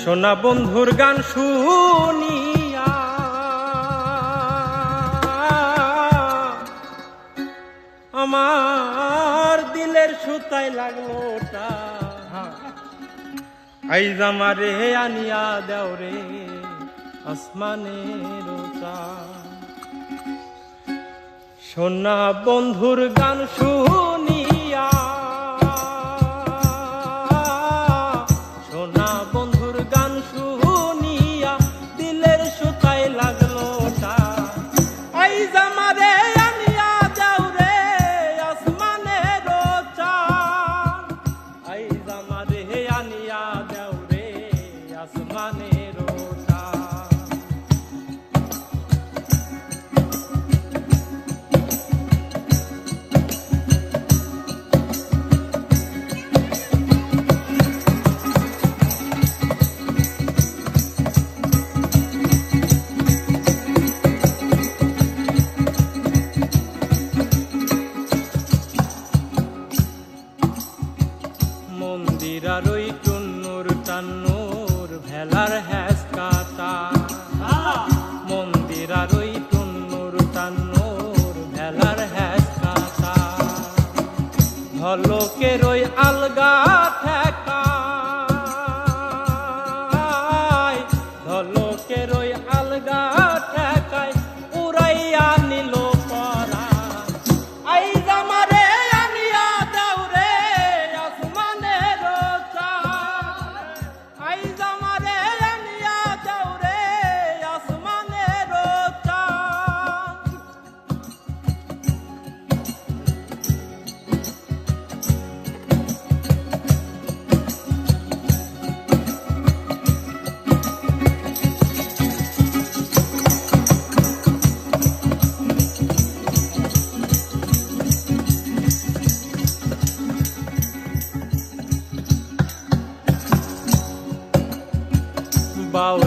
সোনা বন্ধুর গান শুনিয়া। আমার দিলের সুতায় লাগল ওটা। আইজ আমারে আনিয়া দেও রে আসমানের সোনা বন্ধুর গান শুনিয়া আমারে ওই টুন্নুর টান্নুর ভেলার হ্যাস কাটা মন্দির আর ওই টুন্নুর টান্নুর ভেলার হ্যাস কাটা ভলকের ওই আলগা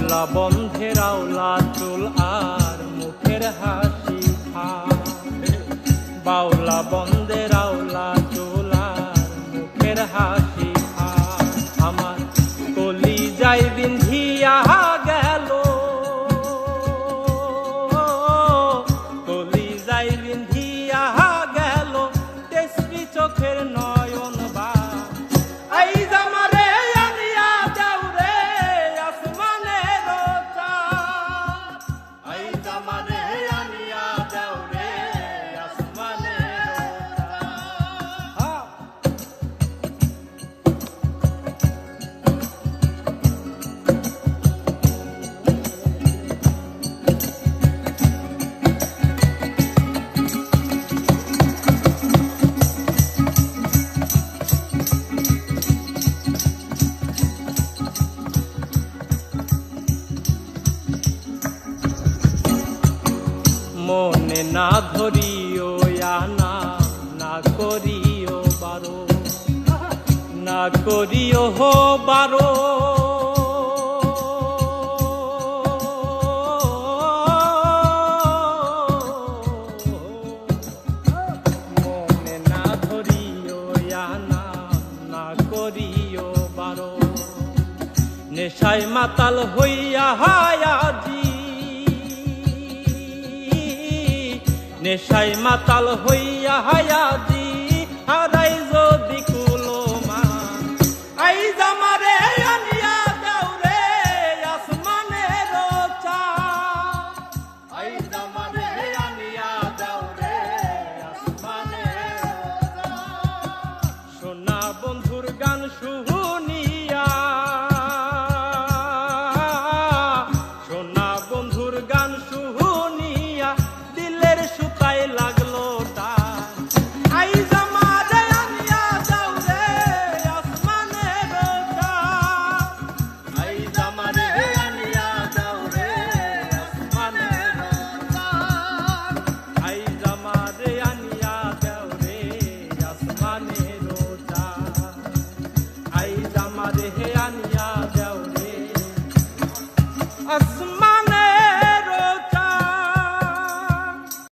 বাউলা বন্ধের আওলা চুল আর মুখের হাসি খা বাউলা বন্ধের আওলা মনে না ধরিও না না করিও বারো। না করিও হো বারো। নেশায় মাতাল হইয়া হায়াজি নেশায় মাতাল হইয়া হায়াজি देह